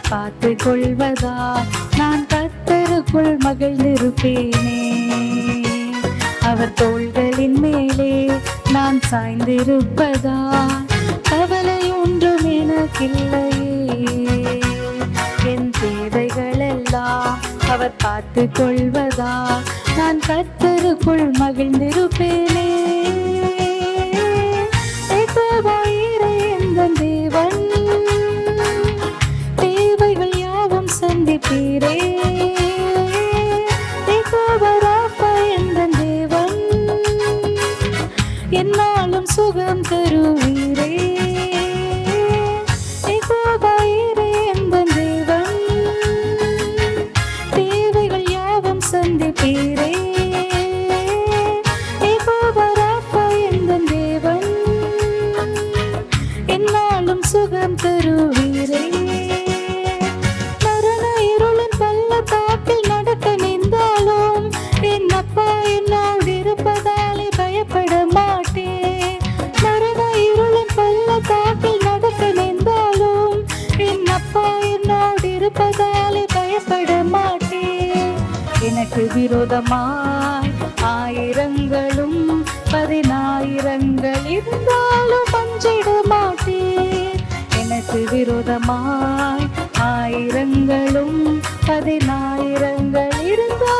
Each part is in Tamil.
அவர் பார்த்து கொள்வதா நான் கத்தருக்குள் மகிழ்ந்திருப்பேனே. அவர் தோள்களின் மேலே நான் சாய்ந்திருப்பதா? கவலை ஒன்றும் எனக்கில்லையே. என் தேவைகளெல்லாம் அவர் பார்த்து கொள்வதா நான் கத்தருக்குள் மகிழ்ந்திருப்பேனே. சந்திப்பீரே ஏகோவராப்பா எந்தன் தேவன். என்னாலும் சுகம் விரோதமாய் ஆயிரங்களும் பதினாயிரங்கள் இருந்தாலும் பஞ்சிட மாட்டேன். எனக்கு விரோதமாய் ஆயிரங்களும் பதினாயிரங்கள் இருந்தால்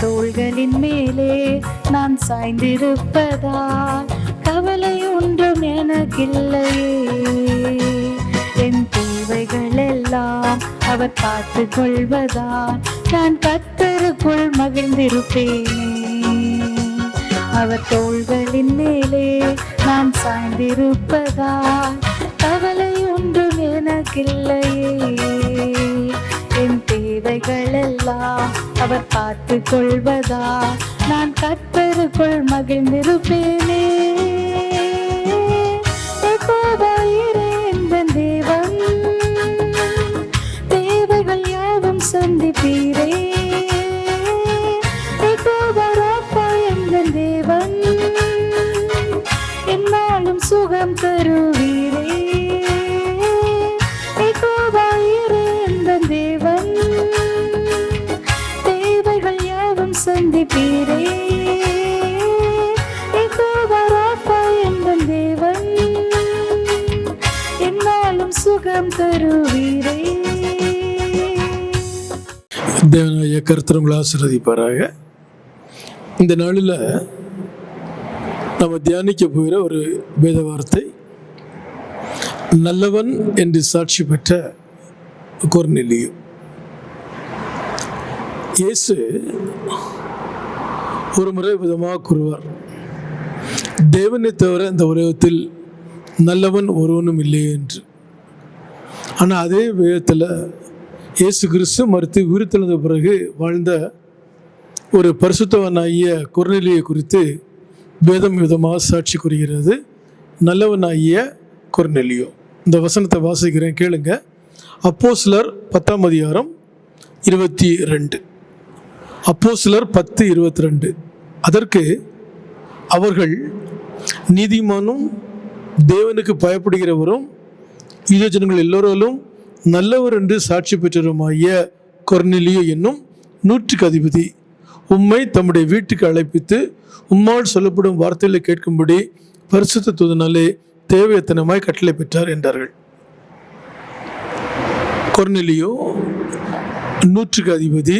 தோள்களின் மேலே நான் சாய்ந்திருப்பதால் கவலை ஒன்றும் எனக்கில்லையே. என் தேவைகள் எல்லாம் அவர் பார்த்து கொள்வதால் நான் கத்தருக்குள் மகிழ்ந்திருப்பேனே. அவர் தோள்களின் மேலே நான் சாய்ந்திருப்பதால் கவலை ஒன்றும் எனக்கில்லையே. தேவைகள் அவர் பார்த்து கொள்வதா? நான் கற்பருக்குள் மகிழ்ந்திருப்பேனே. தருவீரே தேவனாய கருத்தரங்களை இந்த நாளில் நம்ம தியானிக்க போகிற ஒரு வேத வார்த்தை நல்லவன் என்று சாட்சி பெற்ற கொர்நெலியு இயேசு ஒரு முறை விதமாக கூறுவார் தேவனை தவிர இந்த உலகத்தில் நல்லவன் ஒருவனும் இல்லை என்று. ஆனால் அதே விதத்தில் இயேசு கிறிஸ்து மறுத்து உயிர்த்தெழுந்த பிறகு வாழ்ந்த ஒரு பரிசுத்தவனாகிய குரநிலையை குறித்து வேதம் விதமாக சாட்சி கூறுகிறது. நல்லவனாகிய குர்நெலியோ. இந்த வசனத்தை வாசிக்கிறேன் கேளுங்க. அப்போ சிலர் பத்தாம் அதிகாரம் இருபத்தி ரெண்டு அப்போ சிலர் பத்து இருபத்தி ரெண்டு அதற்கு அவர்கள் நீதிமானும் தேவனுக்கு பயப்படுகிறவரும் யூதஜனங்கள் எல்லோராலும் நல்லவர் என்று சாட்சி பெற்றருமாய கொர்நெலியோ என்னும் நூற்றுக்கு அதிபதி. உம்மை தம்முடைய வீட்டுக்கு அழைப்பித்து உம்மால் சொல்லப்படும் வார்த்தைகளை கேட்கும்படி பரிசுத்த தூதனாலே தேவையத்தனமாய் கட்டளை பெற்றார் என்றார்கள். கொர்நெலியோ நூற்றுக்கு அதிபதி.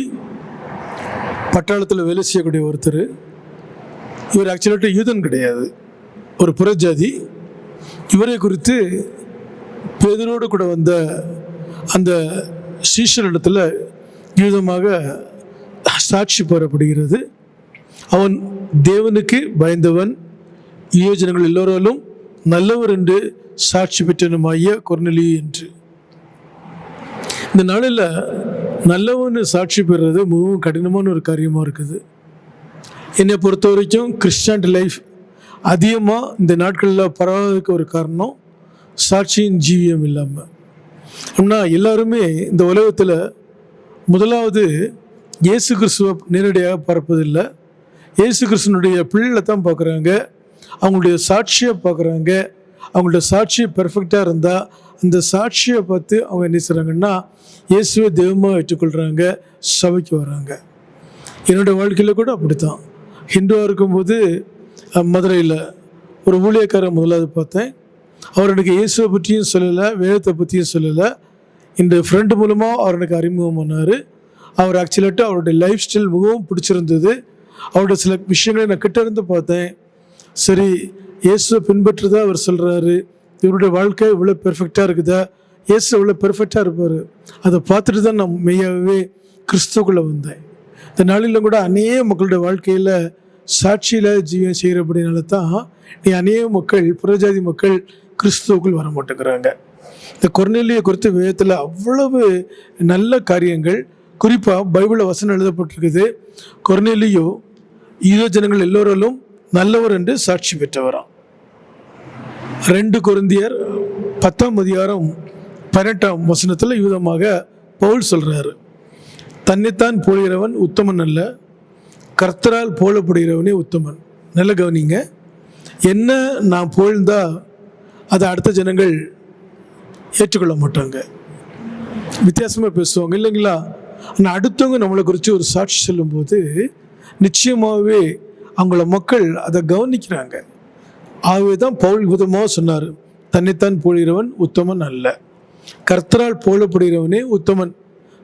பட்டாளத்தில் வேலை செய்யக்கூடிய ஒருத்தர். இவர் ஆக்சுவலாக யூதன் கிடையாது. ஒரு புறஜாதி இவரை குறித்து பேதரோடு கூட வந்த அந்த சீஷரிடத்தில் விதமாக சாட்சி பெறப்படுகிறது அவன் தேவனுக்கு பயந்தவன். யோஜனங்கள் எல்லோராலும் நல்லவர் என்று சாட்சி பெற்றனுமாய கொர்நெலி என்று. இந்த நாளில் நல்லவன் சாட்சி பெறுறது மிகவும் கடினமான ஒரு காரியமாக இருக்குது. என்னை பொறுத்த வரைக்கும் கிறிஸ்டியானிட்டி லைஃப் அதிகமாக இந்த நாட்களில் பரவாததுக்கு ஒரு காரணம். சாட்சியின் ஜீவியம் இல்லாமல் அப்படின்னா எல்லாருமே இந்த உலகத்தில் முதலாவது இயேசு கிறிஸ்துவை நேரடியாக பார்ப்பதில்லை. இயேசு கிறிஸ்தனுடைய பிள்ளைகளை தான் பார்க்குறாங்க. அவங்களுடைய சாட்சியை பார்க்குறாங்க. அவங்களுடைய சாட்சி பெர்ஃபெக்டாக இருந்தால் அந்த சாட்சியை பார்த்து அவங்க என்ன செய்கிறாங்கன்னா இயேசுவை தெய்வமாக ஏற்றுக்கொள்கிறாங்க சபைக்கு வராங்க. என்னோடய வாழ்க்கையில் கூட அப்படித்தான். ஹிந்துவாக இருக்கும்போது மதுரையில் ஒரு ஊழியக்காரன் முதலாவது பார்த்தேன். அவர் எனக்கு இயேசுவை பற்றியும் சொல்லலை வேதத்தை பற்றியும் சொல்லலை. இந்த ஃப்ரெண்டு மூலமாக அவர் எனக்கு அறிமுகம் பண்ணார். அவர் ஆக்சுவலாட்டு அவருடைய லைஃப் ஸ்டைல் மிகவும் பிடிச்சிருந்தது. அவருடைய சில விஷயங்களை நான் கிட்ட இருந்து பார்த்தேன். சரி இயேசுவை பின்பற்றுதா அவர் சொல்கிறாரு இவருடைய வாழ்க்கை இவ்வளோ பெர்ஃபெக்டாக இருக்குதா? இயேசு இவ்வளோ பெர்ஃபெக்டாக இருப்பார். அதை பார்த்துட்டு தான் நான் மெய்யாகவே கிறிஸ்துக்குள்ளே வந்தேன். இந்த நாளிலும் கூட அநேக மக்களுடைய வாழ்க்கையில் சாட்சியில் ஜீவன் செய்கிறபடினால தான் நீ அநேக மக்கள் புறஜாதி மக்கள் கிறிஸ்துவுக்குள் வர மாட்டேங்கிறாங்க. இந்த கொர்நெல்லியை குறித்து வேதத்தில் அவ்வளவு நல்ல காரியங்கள். குறிப்பாக பைபிளில் வசனம் எழுதப்பட்டிருக்குது கொர்நெல்லியோ ஈரோ ஜனங்கள் எல்லோராலும் நல்லவர் என்று சாட்சி பெற்றவராம். ரெண்டு குருந்தியர் பத்தாம் அதிகாரம் பதினெட்டாம் வசனத்தில் யூதமாக பவுல் சொல்கிறாரு தன்னைத்தான் போகிறவன் உத்தமன் அல்ல கர்த்தரால் போலப்படுகிறவனே உத்தமன். நல்ல கவனிங்க என்ன நான் போழ்ந்தால் அதை அடுத்த ஜனங்கள் ஏற்றுக்கொள்ள மாட்டாங்க. வித்தியாசமாக பேசுவாங்க. இல்லைங்களா? ஆனால் அடுத்தவங்க நம்மளை குறித்து ஒரு சாட்சி சொல்லும்போது நிச்சயமாகவே அவங்கள மக்கள் அதை கவனிக்கிறாங்க. ஆகவே தான் பவுல் விதமாக சொன்னார் தன்னைத்தான் போடுகிறவன் உத்தமன் அல்ல. கர்த்தரால் போலப்படுகிறவனே உத்தமன்.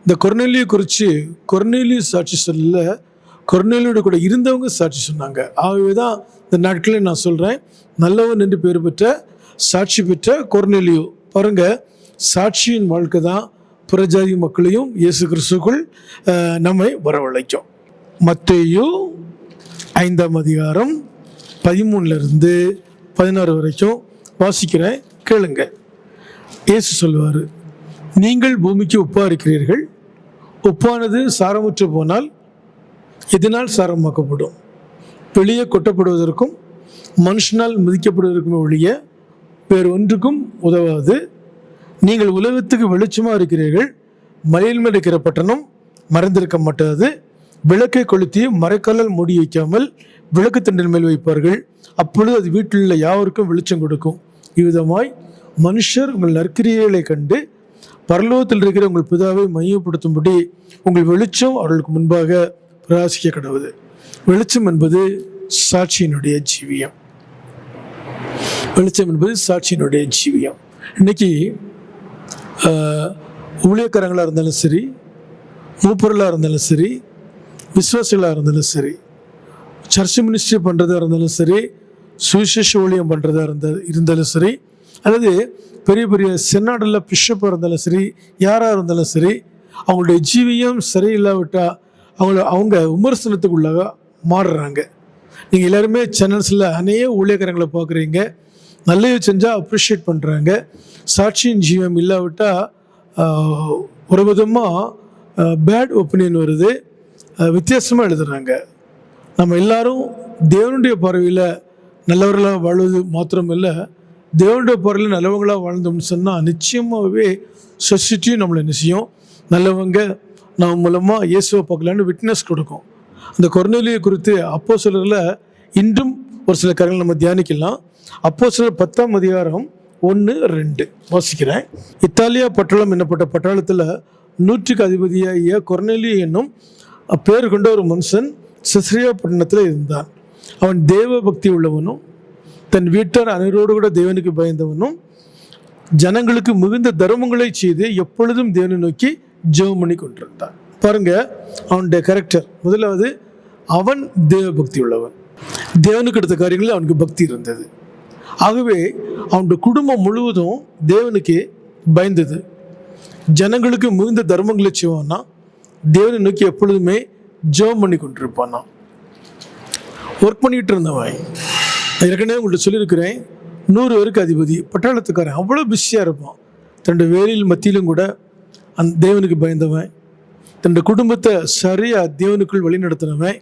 இந்த கொர்நெல்லியை குறித்து கொர்நெல்லியும் சாட்சி சொல்ல கொர்நெலியோட கூட இருந்தவங்க சாட்சி சொன்னாங்க. ஆகவே தான் இந்த நாட்களில் நான் சொல்கிறேன் நல்லவன் என்று பேர் பெற்ற சாட்சி பெற்ற கொர்நெலியோ. பாருங்க சாட்சியின் வாழ்க்கை தான் புறஜாதி மக்களையும் இயேசு கிறிஸ்துக்குள் நம்மை வரவழைக்கும். மத்தேயு ஐந்தாம் அதிகாரம் பதிமூணுலேருந்து பதினாறு வரைக்கும் வாசிக்கிறேன் கேளுங்க. இயேசு சொல்லுவார் நீங்கள் பூமிக்கு உப்பாக இருக்கிறீர்கள் உப்பானது சாரமுற்று போனால் எதனால் சாரமாக்கப்படும்? வெளியே கொட்டப்படுவதற்கும் மனுஷனால் மிதிக்கப்படுவதற்கும் ஒழிய வேறு ஒன்றுக்கும் உதவாது. நீங்கள் உலகத்துக்கு வெளிச்சமாக இருக்கிறீர்கள். மலையில் மேல் இருக்கிற பட்டணம் மறைந்திருக்க மாட்டாது. விளக்கை கொளுத்தி மறைக்காலால் மூடி வைக்காமல் விளக்கு தண்டின் மேல் வைப்பார்கள். அப்பொழுது அது வீட்டில் உள்ள யாவருக்கும் வெளிச்சம் கொடுக்கும். இவ்விதமாய் மனுஷர் உங்கள் நற்கிரியைகளை கண்டு பரலோகத்தில் இருக்கிற உங்கள் பிதாவை மையப்படுத்தும்படி உங்கள் வெளிச்சம் அவர்களுக்கு முன்பாக பிரகாசிக்க கடவுது. வெளிச்சம் என்பது சாட்சியினுடைய ஜீவியம். வெளிச்சம் என்பது சாட்சியினுடைய ஜீவியம். இன்னைக்கு ஊழியக்காரங்களாக இருந்தாலும் சரி மூப்பொருளாக இருந்தாலும் சரி விஸ்வாசிகளாக இருந்தாலும் சரி சர்ச் மினிஸ்ட்ரி பண்ணுறதா இருந்தாலும் சரி சுவிசேஷ ஊழியம் பண்ணுறதா இருந்த இருந்தாலும் சரி அல்லது பெரிய பெரிய சென்னாடில் பிஷப்பாக இருந்தாலும் சரி யாராக இருந்தாலும் சரி அவங்களுடைய ஜீவியம் சரியில்லாவிட்டால் அவங்கள அவங்க விமர்சனத்துக்குள்ளாக மாறுறாங்க. நீங்கள் எல்லாருமே சேனல்ஸில் அநேக ஊழியக்காரங்களை பார்க்குறீங்க. நல்லது செஞ்சால் அப்ரிஷியேட் பண்ணுறாங்க சாட்சியின் ஜீவம் இல்லாவிட்டால் ஒரு விதமாக பேட் ஒப்பீனியன் வருது. வித்தியாசமாக எழுதுறாங்க. நம்ம எல்லாரும் தேவனுடைய பறவையில் நல்லவர்களாக வாழ்வது மாத்திரமில்லை தேவனுடைய பறவையில் நல்லவங்களாக வாழ்ந்தோம்னு சொன்னால் நிச்சயமாகவே சொசைட்டியும் நம்மளை என்ன செய்யும்? நல்லவங்க நம்ம மூலமாக இயேசுவை பார்க்கலான்னு விட்னஸ் கொடுக்கும். அந்த கொரோனாலியை குறித்து அப்போ சிலரில் இன்றும் ஒரு சில காரியங்கள் நம்ம தியானிக்கலாம். அப்போ சில பத்தாம் அதிகாரம் ஒன்று ரெண்டு. வாசிக்கிறேன். இத்தாலியா பட்டாளம் என்னப்பட்ட பட்டாளத்தில் நூற்றுக்கு அதிபதியாகிய கொர்னேலி என்னும் பேர் கொண்ட ஒரு மனுஷன் சிசிரியா பட்டணத்தில் இருந்தான். அவன் தேவ பக்தி உள்ளவனும் தன் வீட்டார் அனைவரோடு கூட தேவனுக்கு பயந்தவனும் ஜனங்களுக்கு மிகுந்த தர்மங்களை செய்து எப்பொழுதும் தேவனை நோக்கி ஜெபம் பண்ணி கொண்டிருந்தான். பாருங்க அவனுடைய கேரக்டர் முதலாவது அவன் தேவ பக்தி உள்ளவன். தேவனுக்கு எடுத்த காரியங்களில் அவனுக்கு பக்தி இருந்தது. ஆகவே அவனுடைய குடும்பம் முழுவதும் தேவனுக்கு பயந்தது. ஜனங்களுக்கு மிகுந்த தர்மங்களை செய்வான்னா தேவனை நோக்கி எப்பொழுதுமே ஜெபம் பண்ணி கொண்டிருப்பானா? ஒர்க் பண்ணிட்டு இருந்தவன். ஏற்கனவே உங்கள்ட்ட சொல்லியிருக்கிறேன். நூறு பேருக்கு அதிபதி. பட்டாளத்துக்காரன் அவ்வளோ பிஸியாக இருப்பான். தன்னுடைய வேலையில் மத்தியிலும் கூட அந் தேவனுக்கு பயந்தவன். தன்னுடைய குடும்பத்தை சரியாக தேவனுக்குள் வழிநடத்தினவன்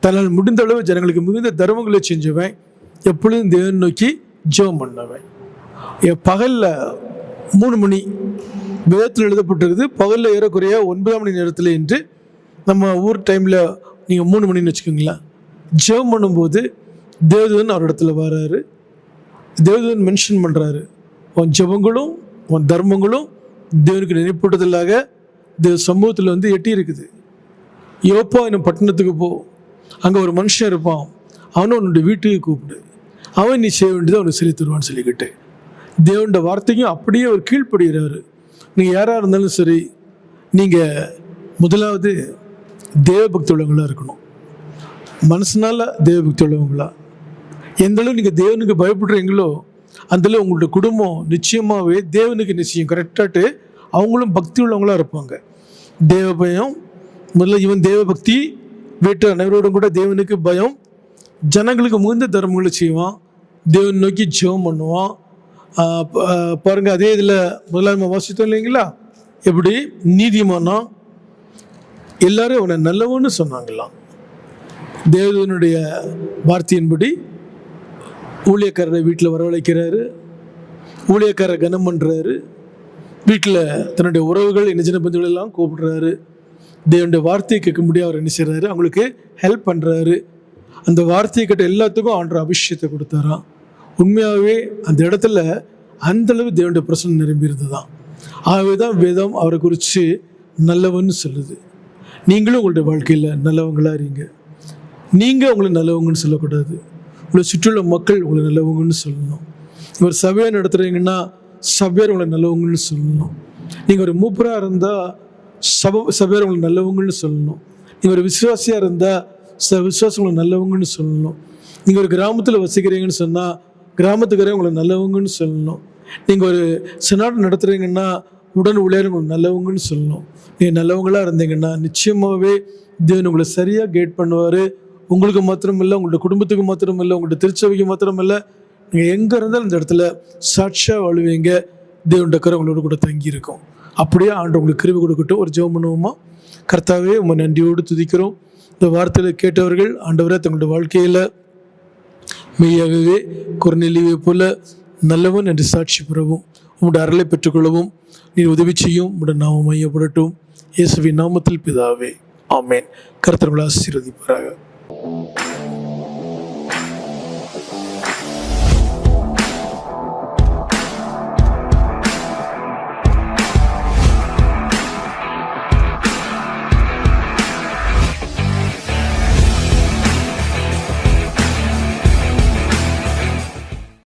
தன்னால் முடிந்த அளவு ஜனங்களுக்கு மிகுந்த தர்மங்களை செஞ்சவன். எப்பொழுதும் தேவன் நோக்கி ஜெபம் பண்ணவன். என் பகலில் மூணு மணி வேதத்தில் எழுதப்பட்டிருக்குது. பகலில் ஏறக்குறைய ஒன்பதாம் மணி நேரத்தில் என்று நம்ம ஊர் டைமில் நீங்கள் மூணு மணின்னு வச்சுக்கோங்களேன் ஜெபம் பண்ணும்போது தேவதன் அவர் இடத்துல வராரு. தேவதன் மென்ஷன் பண்ணுறாரு உன் ஜெபங்களும் உன் தர்மங்களும் தேவனுக்கு நினைப்பூட்டதில்லாக தேவ சமூகத்தில் வந்து எட்டி இருக்குது. யோப்பா என்னும் பட்டணத்துக்கு போ. அங்கே ஒரு மனுஷன் இருப்பான். அவனை உன்னுடைய வீட்டுக்கு கூப்பிடு. அவன் நீ செய்ய வேண்டியதை அவனுக்கு சொல்லி தருவான்னு சொல்லிக்கிட்டு. தேவனோட வார்த்தையும் அப்படியே அவர் கீழ்ப்படுகிறாரு. நீங்கள் யாராக இருந்தாலும் சரி நீங்கள் முதலாவது தேவபக்தி உள்ளவங்களாக இருக்கணும். மனசுனால தேவபக்தி உள்ளவங்களா எந்த அளவு நீங்கள் தேவனுக்கு பயப்படுறீங்களோ அந்தளவு உங்களுடைய குடும்பம் நிச்சயமாகவே தேவனுக்கு நிச்சயம். கரெக்டாட்டு அவங்களும் பக்தி உள்ளவங்களாக இருப்பாங்க. தேவ பயம் முதல்ல இவன் தேவ பக்தி வீட்டு அனைவரோடும் கூட தேவனுக்கு பயம் ஜனங்களுக்கு மிகுந்த தர்மங்களை செய்வான். தேவன் நோக்கி ஜெபம் பண்ணுவான் பாருங்கள் பாருங்க அதே இதில் முதலாவது நம்ம வாசித்தோம் இல்லைங்களா? எப்படி? நீதிமானம் எல்லாரும் அவனை நல்லவன்னு சொன்னாங்களாம். தேவதனுடைய வார்த்தையின்படி ஊழியக்காரரை வீட்டில் வரவழைக்கிறாரு. ஊழியக்காரரை கனம் பண்ணுறாரு வீட்டில் தன்னுடைய உறவுகள் இணைஜன பந்துகள் எல்லாம் கூப்பிடுறாரு. தேவனுடைய வார்த்தையை கேட்க முடியாது அவர் என்ன செய்கிறாரு அவங்களுக்கு ஹெல்ப் பண்ணுறாரு அந்த வார்த்தையை கேட்ட எல்லாத்துக்கும் ஆண்டு அபிஷேகத்தை கொடுத்தாராம். உண்மையாகவே அந்த இடத்துல அந்தளவு தேவனுடைய பிரசனம் நிரம்பியிருந்தது தான் ஆகவே தான் வேதம் அவரை குறித்து நல்லவன்னு சொல்லுது. நீங்களும் உங்களுடைய வாழ்க்கையில் நல்லவங்களாக இருங்க. நீங்கள் உங்களை நல்லவங்கன்னு சொல்லக்கூடாது. உங்களை சுற்றியுள்ள மக்கள் உங்களை நல்லவங்கன்னு சொல்லணும். ஒரு சபையை நடத்துகிறீங்கன்னா சபையார் உங்களை நல்லவங்கன்னு சொல்லணும். நீங்கள் ஒரு மூப்பராக இருந்தால் சப சபையார் உங்களை நல்லவங்கன்னு சொல்லணும். நீங்கள் ஒரு விசுவாசியாக இருந்தால் ச விசுவாசம் உங்களை நல்லவங்கன்னு சொல்லணும். நீங்கள் ஒரு கிராமத்தில் வசிக்கிறீங்கன்னு சொன்னால் கிராமத்துக்காரே உங்களை நல்லவங்கன்னு சொல்லணும். நீங்கள் ஒரு சினாட் நடத்துகிறீங்கன்னா உடன் ஊழியர் உங்களுக்கு நல்லவங்கன்னு சொல்லணும். நீங்கள் நல்லவங்களாக இருந்தீங்கன்னா நிச்சயமாகவே தேவன் உங்களை சரியாக கைட் பண்ணுவார். உங்களுக்கு மாத்திரம் இல்லை உங்களோட குடும்பத்துக்கு மாத்திரம் இல்லை உங்களோட திருச்சபைக்கு மாத்திரம் இல்லை நீங்கள் எங்கே இருந்தாலும் இந்த இடத்துல சாட்சியாக வாழுவீங்க. தேவன் கரை உங்களோட கூட தங்கியிருக்கும். அப்படியே ஆண்டு உங்களுக்கு கிருவி கொடுக்கட்டும். ஒரு ஜெபம் பண்ணுவோமா? கர்த்தாவே உங்கள் நன்றியோடு துதிக்கிறோம். இந்த வார்த்தையில் கேட்டவர்கள் ஆண்டவரே தங்களுடைய வாழ்க்கையில் மெய்யாகவே குறநெல்லியை போல நல்லவன் என்று சாட்சி பெறவும் உம்முடைய அருளை பெற்றுக்கொள்ளவும் நீர் உதவி செய்யும் உடன் நாமம் மையப்படட்டும். இயேசுவின் நாமத்தில் பிதாவே. ஆமேன். கர்த்தர்களை ஆசீர்வதிப்பாராக.